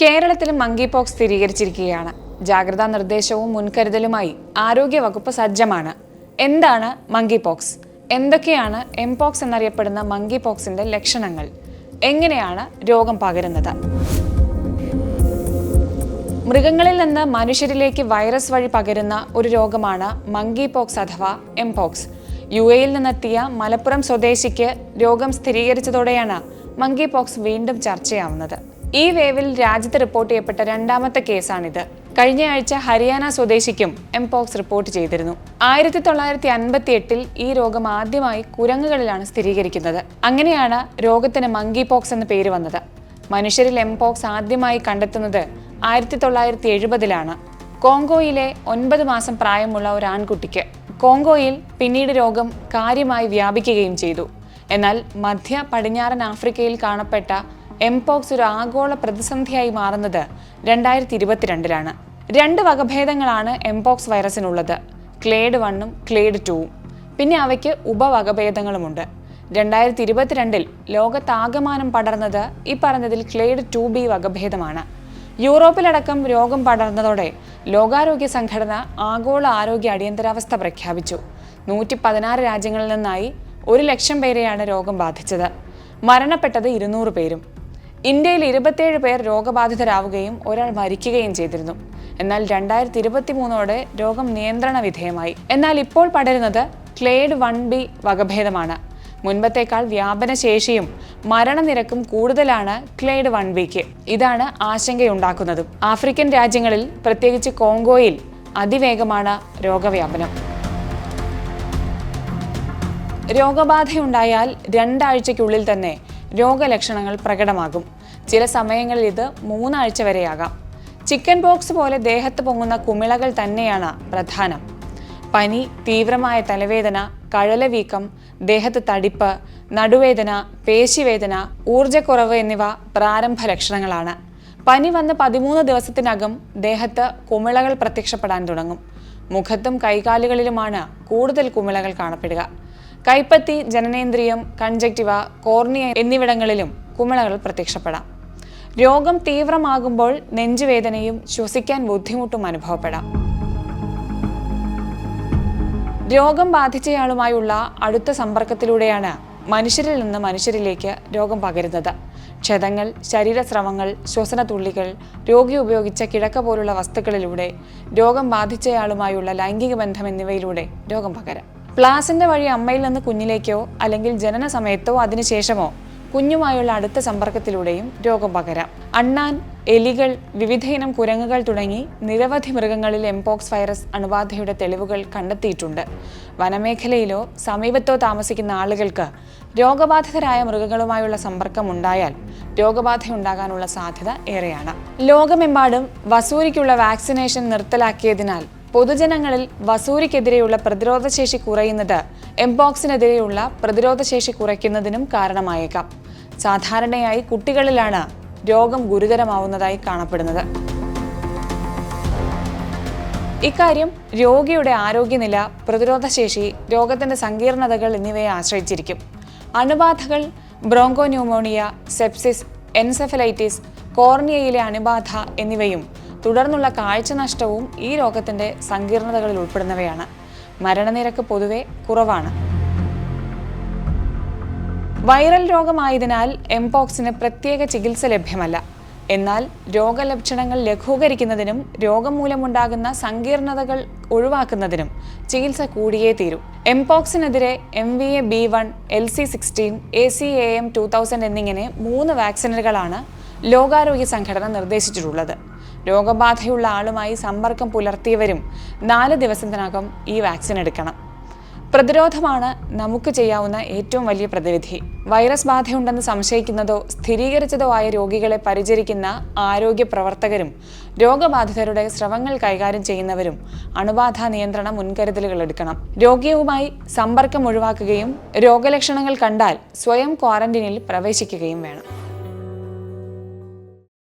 കേരളത്തിൽ monkey pox സ്ഥിരീകരിച്ചിരിക്കുകയാണ്. ജാഗ്രതാ നിർദ്ദേശവും മുൻകരുതലുമായി ആരോഗ്യവകുപ്പ് സജ്ജമാണ്. എന്താണ് മങ്കി പോക്സ് എന്തൊക്കെയാണ് എംപോക്സ് എന്നറിയപ്പെടുന്ന മങ്കി പോക്സിന്റെ ലക്ഷണങ്ങൾ? എങ്ങനെയാണ് രോഗം പകരുന്നത്? മൃഗങ്ങളിൽ നിന്ന് മനുഷ്യരിലേക്ക് വൈറസ് വഴി പകരുന്ന ഒരു രോഗമാണ് മങ്കി പോക്സ് അഥവാ എംപോക്സ് യു എയിൽ നിന്നെത്തിയ മലപ്പുറം സ്വദേശിക്ക് രോഗം സ്ഥിരീകരിച്ചതോടെയാണ് മങ്കി പോക്സ് വീണ്ടും ചർച്ചയാവുന്നത്. ഈ വേവിൽ രാജ്യത്ത് റിപ്പോർട്ട് ചെയ്യപ്പെട്ട രണ്ടാമത്തെ കേസാണിത്. കഴിഞ്ഞ ആഴ്ച ഹരിയാന സ്വദേശിക്കും എംപോക്സ് റിപ്പോർട്ട് ചെയ്തിരുന്നു. ആയിരത്തി തൊള്ളായിരത്തി അൻപത്തി എട്ടിൽ ഈ രോഗം ആദ്യമായി കുരങ്ങുകളിലാണ് സ്ഥിരീകരിക്കുന്നത്. അങ്ങനെയാണ് രോഗത്തിന് മങ്കി പോക്സ് എന്ന പേര് വന്നത്. മനുഷ്യരിൽ എംപോക്സ് ആദ്യമായി കണ്ടെത്തുന്നത് ആയിരത്തി തൊള്ളായിരത്തി എഴുപതിലാണ് കോങ്കോയിലെ ഒൻപത് മാസം പ്രായമുള്ള ഒരു ആൺകുട്ടിക്ക്. കോങ്കോയിൽ പിന്നീട് രോഗം കാര്യമായി വ്യാപിക്കുകയും ചെയ്തു. എന്നാൽ മധ്യ പടിഞ്ഞാറൻ ആഫ്രിക്കയിൽ കാണപ്പെട്ട എംപോക്സ് ഒരു ആഗോള പ്രതിസന്ധിയായി മാറുന്നത് രണ്ടായിരത്തി ഇരുപത്തിരണ്ടിലാണ് രണ്ട് വകഭേദങ്ങളാണ് എംപോക്സ് വൈറസിനുള്ളത്. ക്ലേഡ് വണ്ണും ക്ലേഡ് ടൂവും. പിന്നെ അവയ്ക്ക് ഉപവകഭേദങ്ങളുമുണ്ട്. രണ്ടായിരത്തി ഇരുപത്തിരണ്ടിൽ ലോകത്താകമാനം പടർന്നത് ഈ പറഞ്ഞതിൽ ക്ലേഡ് ടു ബി വകഭേദമാണ്. യൂറോപ്പിലടക്കം രോഗം പടർന്നതോടെ ലോകാരോഗ്യ സംഘടന ആഗോള ആരോഗ്യ അടിയന്തരാവസ്ഥ പ്രഖ്യാപിച്ചു. നൂറ്റി പതിനാറ് രാജ്യങ്ങളിൽ നിന്നായി ഒരു ലക്ഷം പേരെയാണ് രോഗം ബാധിച്ചത്. മരണപ്പെട്ടത് ഇരുന്നൂറ് പേരും. ഇന്ത്യയിൽ ഇരുപത്തിയേഴ് പേർ രോഗബാധിതരാവുകയും ഒരാൾ മരിക്കുകയും ചെയ്തിരുന്നു. എന്നാൽ രണ്ടായിരത്തി ഇരുപത്തി മൂന്നോടെ രോഗം നിയന്ത്രണ വിധേയമായി. എന്നാൽ ഇപ്പോൾ പടരുന്നത് ക്ലേഡ് വൺ ബി വകഭേദമാണ്. മുൻപത്തേക്കാൾ വ്യാപനശേഷിയും മരണനിരക്കും കൂടുതലാണ് ക്ലേഡ് വൺ ബിക്ക്. ഇതാണ് ആശങ്കയുണ്ടാക്കുന്നതും. ആഫ്രിക്കൻ രാജ്യങ്ങളിൽ പ്രത്യേകിച്ച് കോങ്കോയിൽ അതിവേഗമാണ് രോഗവ്യാപനം. രോഗബാധയുണ്ടായാൽ രണ്ടാഴ്ചയ്ക്കുള്ളിൽ തന്നെ രോഗലക്ഷണങ്ങൾ പ്രകടമാകും. ചില സമയങ്ങളിൽ ഇത് മൂന്നാഴ്ച വരെയാകാം. ചിക്കൻ ബോക്സ് പോലെ ദേഹത്ത് പൊങ്ങുന്ന കുമിളകൾ തന്നെയാണ് പ്രധാനം. പനി തീവ്രമായ തലവേദന കഴലവീക്കം ദേഹത്ത് തടിപ്പ് നടുവേദന പേശിവേദന ഊർജക്കുറവ് എന്നിവ പ്രാരംഭ ലക്ഷണങ്ങളാണ്. പനി വന്ന് പതിമൂന്ന് ദിവസത്തിനകം ദേഹത്ത് കുമിളകൾ പ്രത്യക്ഷപ്പെടാൻ തുടങ്ങും. മുഖത്തും കൈകാലുകളിലുമാണ് കൂടുതൽ കുമിളകൾ കാണപ്പെടുക. കൈപ്പത്തി ജനനേന്ദ്രിയം കൺജക്റ്റിവ കോർണിയ എന്നിവിടങ്ങളിലും കുമിളകൾ പ്രത്യക്ഷപ്പെടാം. രോഗം തീവ്രമാകുമ്പോൾ നെഞ്ചുവേദനയും ശ്വസിക്കാൻ ബുദ്ധിമുട്ടും അനുഭവപ്പെടാം. രോഗം ബാധിച്ചയാളുമായുള്ള അടുത്ത സമ്പർക്കത്തിലൂടെയാണ് മനുഷ്യരിൽ നിന്ന് മനുഷ്യരിലേക്ക് രോഗം പകരുന്നത്. ക്ഷതങ്ങൾ ശരീരസ്രവങ്ങൾ ശ്വസനതുള്ളികൾ രോഗി ഉപയോഗിച്ച കിടക്ക പോലുള്ള വസ്തുക്കളിലൂടെ രോഗം ബാധിച്ചയാളുമായുള്ള ലൈംഗിക ബന്ധം എന്നിവയിലൂടെ രോഗം പകരാം. പ്ലാസിന്റെ വഴി അമ്മയിൽ നിന്ന് കുഞ്ഞിലേക്കോ അല്ലെങ്കിൽ ജനന സമയത്തോ അതിനുശേഷമോ കുഞ്ഞുമായുള്ള അടുത്ത സമ്പർക്കത്തിലൂടെയും രോഗം പകരാം. അണ്ണാൻ എലികൾ വിവിധയിനം കുരങ്ങുകൾ തുടങ്ങി നിരവധി മൃഗങ്ങളിൽ എംപോക്സ് വൈറസ് അണുബാധയുടെ തെളിവുകൾ കണ്ടെത്തിയിട്ടുണ്ട്. വനമേഖലയിലോ സമീപത്തോ താമസിക്കുന്ന ആളുകൾക്ക് രോഗബാധിതരായ മൃഗങ്ങളുമായുള്ള സമ്പർക്കം ഉണ്ടായാൽ രോഗബാധയുണ്ടാകാനുള്ള സാധ്യത ഏറെയാണ്. ലോകമെമ്പാടും വസൂരിക്കുള്ള വാക്സിനേഷൻ നിർത്തലാക്കിയതിനാൽ പൊതുജനങ്ങളിൽ വസൂരിക്കെതിരെയുള്ള പ്രതിരോധശേഷി കുറയുന്നത് എംബോക്സിനെതിരെയുള്ള പ്രതിരോധശേഷി കുറയ്ക്കുന്നതിനും കാരണമായേക്കാം. സാധാരണയായി കുട്ടികളിലാണ് രോഗം ഗുരുതരമാവുന്നതായി കാണപ്പെടുന്നത്. ഇക്കാര്യം രോഗിയുടെ ആരോഗ്യനില പ്രതിരോധശേഷി രോഗത്തിന്റെ സങ്കീർണതകൾ എന്നിവയെ ആശ്രയിച്ചിരിക്കും. അണുബാധകൾ ബ്രോങ്കോന്യൂമോണിയ സെപ്സിസ് എൻസെഫലൈറ്റിസ് കോർണിയയിലെ അണുബാധ എന്നിവയും തുടർന്നുള്ള കാഴ്ച നഷ്ടവും ഈ രോഗത്തിന്റെ സങ്കീർണതകളിൽ ഉൾപ്പെടുന്നവയാണ്. മരണനിരക്ക് പൊതുവെ കുറവാണ്. വൈറൽ രോഗമായതിനാൽ എംപോക്സിന് പ്രത്യേക ചികിത്സ ലഭ്യമല്ല. എന്നാൽ രോഗലക്ഷണങ്ങൾ ലഘൂകരിക്കുന്നതിനും രോഗം മൂലമുണ്ടാകുന്ന സങ്കീർണതകൾ ഒഴിവാക്കുന്നതിനും ചികിത്സ കൂടിയേ തീരൂ. എംപോക്സിനെതിരെ M V A B one L C sixteen A C A M two thousand എന്നിങ്ങനെ മൂന്ന് വാക്സിനുകളാണ് ലോകാരോഗ്യ സംഘടന നിർദ്ദേശിച്ചിട്ടുള്ളത്. രോഗബാധയുള്ള ആളുമായി സമ്പർക്കം പുലർത്തിയവരും നാല് ദിവസത്തിനകം ഈ വാക്സിൻ എടുക്കണം. പ്രതിരോധമാണ് നമുക്ക് ചെയ്യാവുന്ന ഏറ്റവും വലിയ പ്രതിവിധി. വൈറസ് ബാധയുണ്ടെന്ന് സംശയിക്കുന്നതോ സ്ഥിരീകരിച്ചതോ ആയ രോഗികളെ പരിചരിക്കുന്ന ആരോഗ്യ പ്രവർത്തകരും രോഗബാധിതരുടെ സ്രവങ്ങൾ കൈകാര്യം ചെയ്യുന്നവരും അണുബാധ നിയന്ത്രണ മുൻകരുതലുകൾ എടുക്കണം. രോഗിയുമായി സമ്പർക്കം ഒഴിവാക്കുകയും രോഗലക്ഷണങ്ങൾ കണ്ടാൽ സ്വയം ക്വാറന്റീനിൽ പ്രവേശിക്കുകയും വേണം.